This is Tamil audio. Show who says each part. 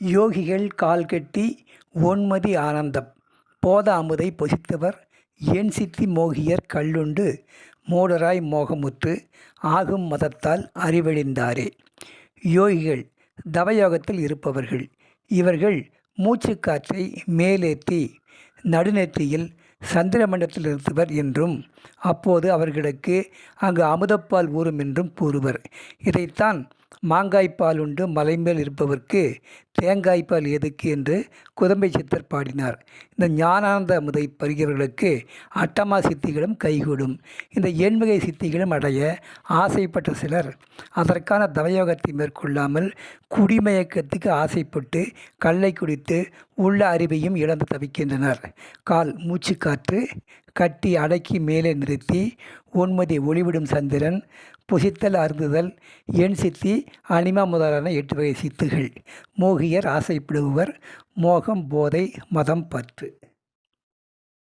Speaker 1: யோகிகள் கால் கட்டி ஓன்மதி ஆனந்தம். போத அமுதை பொசித்தவர் என் சித்தி மோகியர் கல்லுண்டு மூடராய் மோகமுத்து ஆகும் மதத்தால் அறிவழிந்தாரே யோகிகள் தவயோகத்தில் இருப்பவர்கள். இவர்கள் மூச்சுக்காற்றை மேலேற்றி நடுநெற்றியில் சந்திரமண்டலத்தில் இருப்பவர் என்றும் அப்போது அவர்களுக்கு அங்கு அமுதப்பால் ஊறும் என்றும் கூறுவர். இதைத்தான் மாங்காய்ப்பால் உண்டு மலைமேல் இருப்பவர்க்கு தேங்காய்ப்பால் எதுக்கு என்று குதம்பை சித்தர் பாடினார். இந்த ஞானானந்த அமுதை பருகிறவர்களுக்கு அட்டமா சித்திகளும் கைகூடும். இந்த எண்வகை சித்திகளும் அடைய ஆசைப்பட்ட சிலர் அதற்கான தவயோகத்தை மேற்கொள்ளாமல் குடிமயக்கத்துக்கு ஆசைப்பட்டு கல்லை குடித்து உள்ள அறிவையும் இழந்து தவிக்கின்றனர். கால் மூச்சுக்காற்று கட்டி அடக்கி மேலே நிறுத்தி உன்மதி ஒளிவிடும் சந்திரன் புசித்தல் அருந்துதல் எண் சித்தி அனிமா முதலான எட்டு வகை சித்துகள். மோகியர் ஆசைப்படுபவர் மோகம் போதை மதம் பற்று.